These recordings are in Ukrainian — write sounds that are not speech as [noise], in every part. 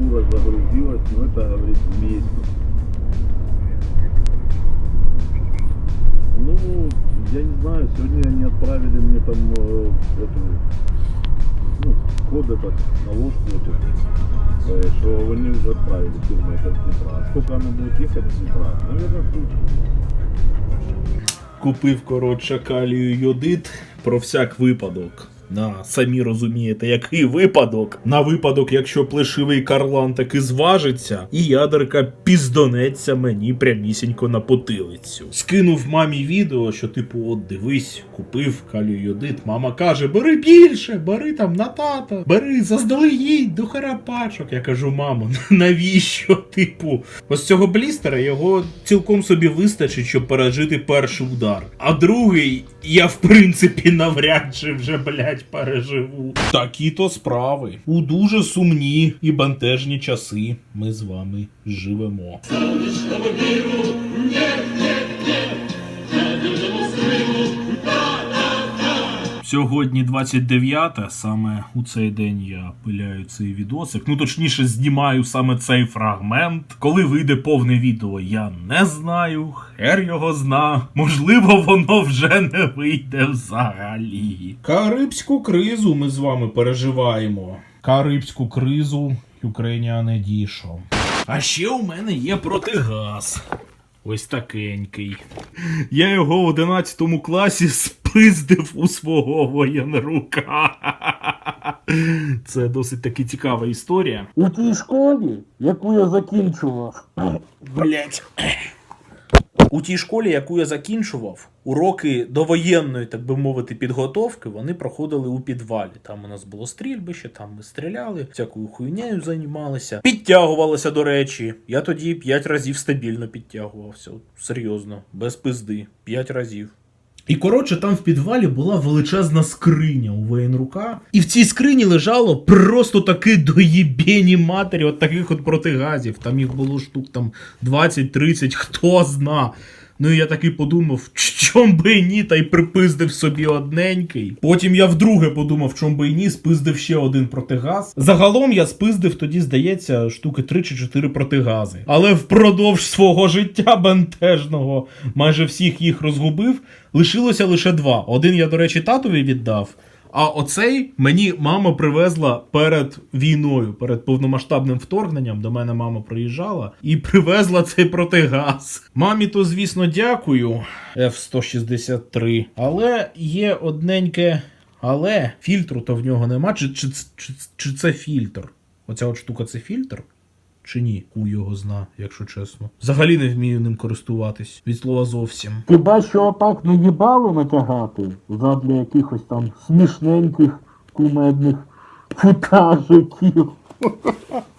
фура загрузилась, но это, говорит, вместе. Ну, я не знаю, сегодня они отправили мне там э, эту, ну, код этот, наложку эту, э, что они уже отправили фирма это с Днепра. Сколько она будет ехать с Днепра? Наверное, сутки. Купив, коротше, калію йодит про всяк випадок. На самі розумієте, який випадок. На випадок, якщо плешивий карлан таки зважиться, і ядерка піздонеться мені прямісінько на потилицю. Скинув мамі відео, що типу, от дивись, купив калію йодит. Мама каже: бери більше, бери там на тата, бери заздалегідь до харапачок. Я кажу, мамо, [laughs] навіщо? Типу, ось цього блістера його цілком собі вистачить, щоб пережити перший удар. А другий, я в принципі навряд чи вже, блядь, переживу. Такі то справи. У дуже сумні і бентежні часи ми з вами живемо. Сьогодні 29, саме у цей день я пиляю цей відосик. Ну точніше, знімаю саме цей фрагмент. Коли вийде повне відео, я не знаю. Хер його зна. Можливо, воно вже не вийде взагалі. Карибську кризу ми з вами переживаємо. Карибську кризу Ukrainian Edition. А ще у мене є протигаз. Ось такенький. Я його в 11 класі спиздив у свого воєнрука. Це досить таки цікава історія. У тій школі, яку я закінчував, Блять. У тій школі, яку я закінчував, уроки довоєнної, так би мовити, підготовки вони проходили у підвалі. Там у нас було стрільбище, там ми стріляли, всякою хуйнею займалися. Підтягувалися, до речі. Я тоді 5 разів стабільно підтягувався. Серйозно, без пизди. 5 разів. І коротше, там в підвалі була величезна скриня у воєнрука. І в цій скрині лежало просто таки доєбєні матері, от таких от протигазів. Там їх було штук там 20-30, хто зна. Ну і я таки подумав, чом би і ні, та й припиздив собі одненький. Потім я вдруге подумав, чом би і ні, спиздив ще один протигаз. Загалом я спиздив тоді, здається, штуки 3 чи 4 протигази. Але впродовж свого життя бентежного майже всіх їх розгубив. Лишилося лише два. Один я, до речі, татові віддав. А оцей мені мама привезла перед війною, перед повномасштабним вторгненням. До мене мама приїжджала і привезла цей протигаз. Мамі то, звісно, дякую. F-163. Але є одненьке. Але фільтру то в нього нема. Чи, чи, чи, чи це фільтр? Оця от штука це фільтр? Чи ні? У його зна, якщо чесно. Взагалі не вмію ним користуватись. Від слова зовсім. хіба що отак не їбало натягати задля якихось там смішненьких кумедних футажиків. [laughs]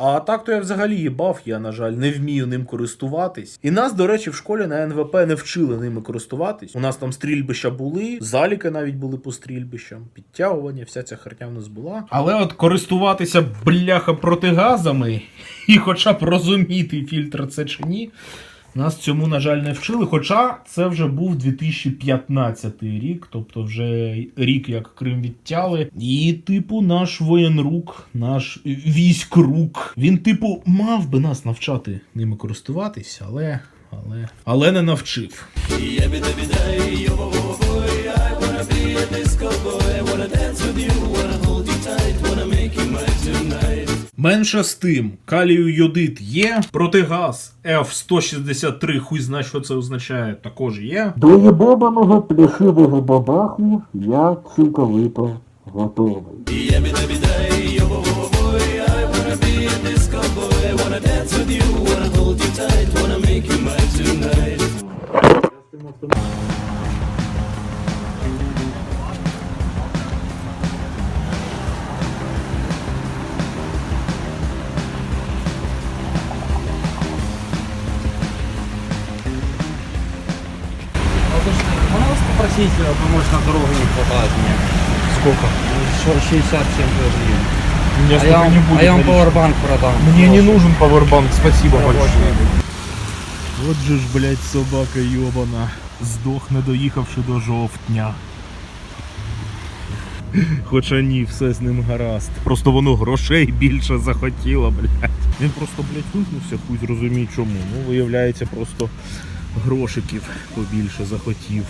А так то я взагалі їбав, я, на жаль, не вмію ним користуватись. І нас, до речі, в школі на НВП не вчили ними користуватись. У нас там стрільбища були, заліки навіть були по стрільбищам, підтягування, вся ця херня в нас була. Але от користуватися бляха протигазами [laughs] і хоча б розуміти, фільтр це чи ні. Нас цьому, на жаль, не вчили, хоча це вже був 2015 рік, тобто вже рік як Крим відтяли. І, типу, наш воєнрук, наш військрук, він, типу, мав би нас навчати ними користуватись, але. Але, але не навчив. Менше з тим, калію йодит є, протигаз F163, хуй зна, що це означає, також є. До їбобаного плешивого бабаху я цілковито готовий. Попросить э, помочь на дорогу не хватает мне? Сколько? Ну, 67 гривен. А я, вам- а я вам пауэрбанк продам. Мне не нужен павербанк, спасибо Я большое. Вот же ж, блядь, собака йобана. Здох, не доїхавши до жовтня. Хоча ні, все з ним гаразд. Просто воно грошей більше захотіло, блядь. Він просто, блядь, вимкнувся, хуй зрозумій чому. Ну, виявляється, просто грошиків побільше захотів.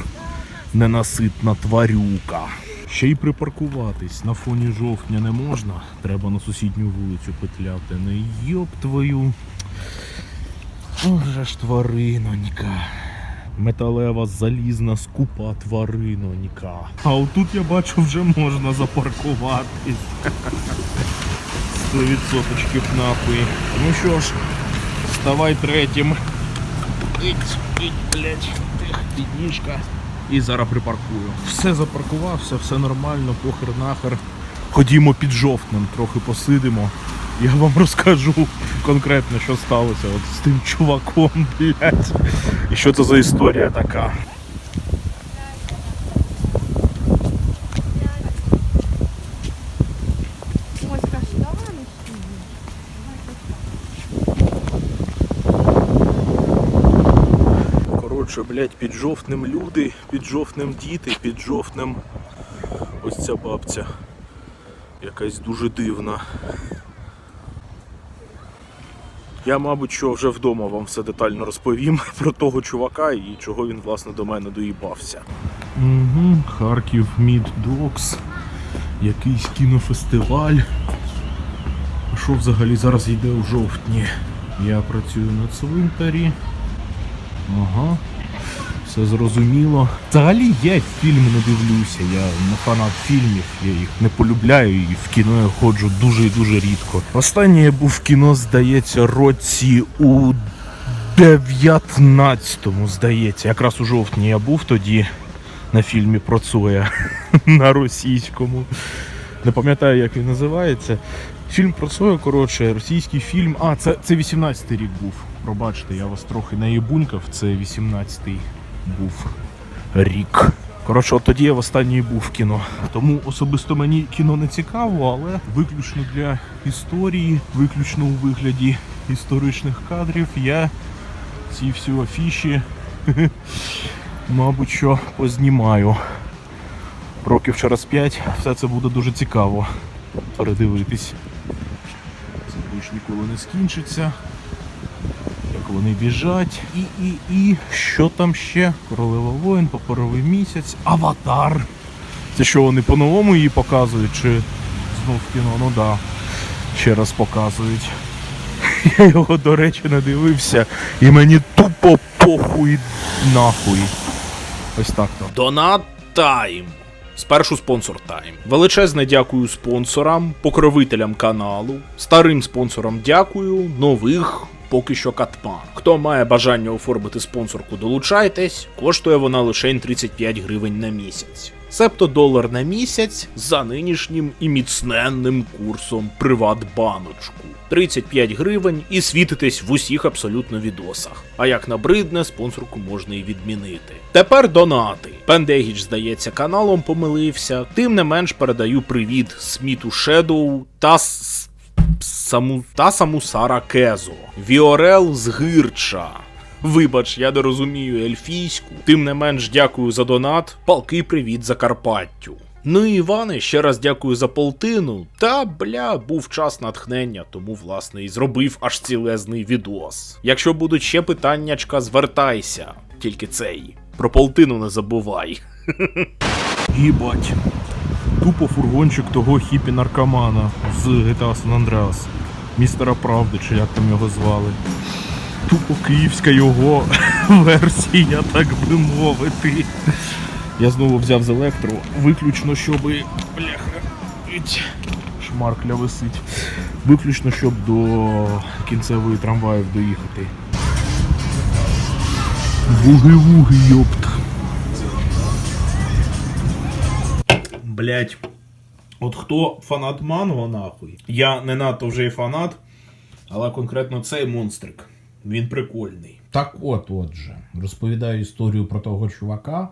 Ненаситна тварюка. Ще й припаркуватись на фоні жовтня не можна. Треба на сусідню вулицю петляти. Не йоб твою. Ох же ж тваринонька. Металева залізна скупа тваринонька. А отут я бачу вже можна запаркуватись. Сто відсоточків нахуй. Ну що ж, ставай третім. Іть, іть, блядь, тих, підніжка. І зараз припаркую. Все запаркувався, все нормально, похер нахер. Ходімо під жовтнем, трохи посидимо. Я вам розкажу конкретно, що сталося от з тим чуваком, блядь. І що це за історія така. Ось каштани. Коротше, блядь, під жовтнем люди, під жовтнем діти, під жовтнем ось ця бабця. Якась дуже дивна. Я, мабуть, що вже вдома вам все детально розповім [laughs] про того чувака і чого він, власне, до мене доїбався. Угу, Харків Мід Докс. Якийсь кінофестиваль. Що взагалі зараз йде у жовтні? Я працюю на цвинтарі. Ага. Все зрозуміло. Взагалі я фільми не дивлюся. Я не фанат фільмів, я їх не полюбляю і в кіно я ходжу дуже і дуже рідко. Останнє я був в кіно, здається, році у 19-му, здається. Якраз у жовтні я був тоді на фільмі про Цоя [laughs] на російському. Не пам'ятаю, як він називається. Фільм про Цоя, коротше, російський фільм. А, це, це 18-й рік був. Пробачте, я вас трохи наїбунькав, це 18-й був рік. Коротше, от тоді я в останній був в кіно. Тому особисто мені кіно не цікаво, але виключно для історії, виключно у вигляді історичних кадрів я ці всі афіші, [laughs] мабуть, що познімаю. Років через 5 все це буде дуже цікаво передивитись. Це ніколи не скінчиться. Вони біжать. І, і, і. Що там ще? Королева воїн, паперовий місяць, аватар. Це що вони по-новому її показують, чи знов кіно? Ну да. Ще раз показують. [laughs] Я його, до речі, не дивився. І мені тупо похуй нахуй. Ось так то. Донат тайм. Спершу спонсор тайм. Величезне дякую спонсорам, покровителям каналу. Старим спонсорам дякую, нових. Поки що катман. Хто має бажання оформити спонсорку, долучайтесь. Коштує вона лише 35 гривень на місяць. Себто долар на місяць за нинішнім і міцненним курсом Приватбаночку. 35 гривень і світитесь в усіх абсолютно відосах. А як набридне, спонсорку можна і відмінити. Тепер донати. Пендегіч, здається, каналом помилився. Тим не менш передаю привіт Сміту Шедоу та саму та саму Сара Кезо. Віорел з Гирча. Вибач, я не розумію ельфійську. Тим не менш, дякую за донат. Палкий привіт Закарпаттю. Ну і Іване, ще раз дякую за полтину. Та бля, був час натхнення, тому власне і зробив аж цілезний відос. Якщо будуть ще питаннячка, звертайся. Тільки цей. Про полтину не забувай. [laughs] Їбать. Тупо фургончик того хіпі наркомана з GTA San Andreas. Містера Правди, чи як там його звали. Тупо київська його [laughs] версія, так би мовити. Я знову взяв з електро, виключно, щоб. Бляха. Шмаркля висить. Виключно, щоб до кінцевої трамваїв доїхати. Вуги-вуги, йопт. Блять. От хто фанат манго, нахуй. Я не надто вже і фанат, але конкретно цей монстрик. Він прикольний. Так от, отже, розповідаю історію про того чувака.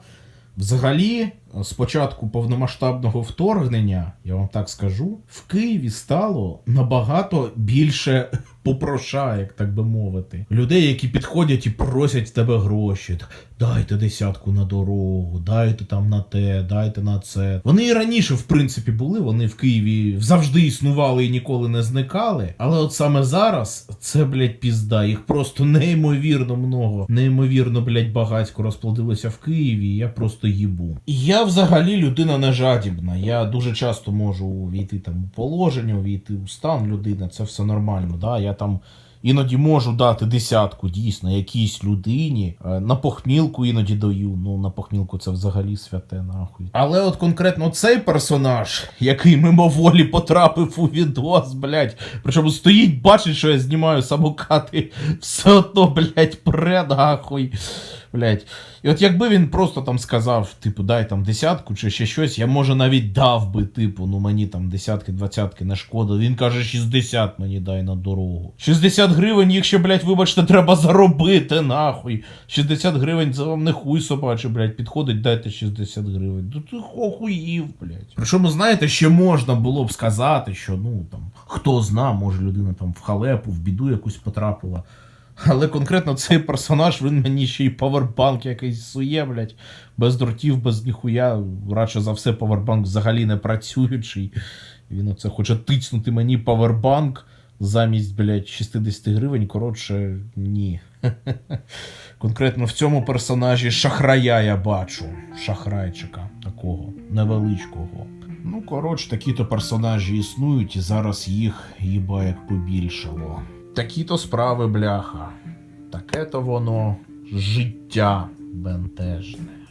Взагалі, з початку повномасштабного вторгнення, я вам так скажу, в Києві стало набагато більше [laughs] попрошаєк, так би мовити. Людей, які підходять і просять тебе гроші. Дайте десятку на дорогу, дайте там на те, дайте на це. Вони і раніше, в принципі, були. Вони в Києві завжди існували і ніколи не зникали. Але от саме зараз це, блядь, пізда. Їх просто неймовірно много, неймовірно, блядь, багатько розплодилося в Києві. і Я просто їбу. Я взагалі людина не жадібна. Я дуже часто можу увійти там у положення, увійти у стан людини. Це все нормально. Да? Я там іноді можу дати десятку дійсно якійсь людині. Е, На похмілку іноді даю. Ну на похмілку це взагалі святе нахуй. Але от конкретно цей персонаж, який мимоволі потрапив у відос, блядь, причому стоїть, бачить, що я знімаю самокати, [laughs] все одно, блядь, пре нахуй. Блядь. І от якби він просто там сказав, типу, дай там десятку чи ще щось, я може навіть дав би, типу, ну мені там десятки, двадцятки не шкода. Він каже, 60 мені дай на дорогу. 60 гривень їх ще, блядь, вибачте, треба заробити, нахуй. 60 гривень це вам не хуй собачий, блядь, підходить, дайте 60 гривень. Ну ти охуїв, блядь. Причому, знаєте, ще можна було б сказати, що ну там хто зна, може людина там в халепу, в біду якусь потрапила. Але конкретно цей персонаж, він мені ще й павербанк якийсь сує, блядь. Без дротів, без ніхуя. Радше за все, павербанк взагалі не працюючий. Він оце хоче тицнути мені павербанк замість, блядь, 60 гривень. Коротше, ні. [laughs] Конкретно в цьому персонажі шахрая я бачу. Шахрайчика такого невеличкого. Ну, коротше, такі-то персонажі існують, і зараз їх їба як побільшало. Такі-то справи, бляха. Таке то воно життя бентежне.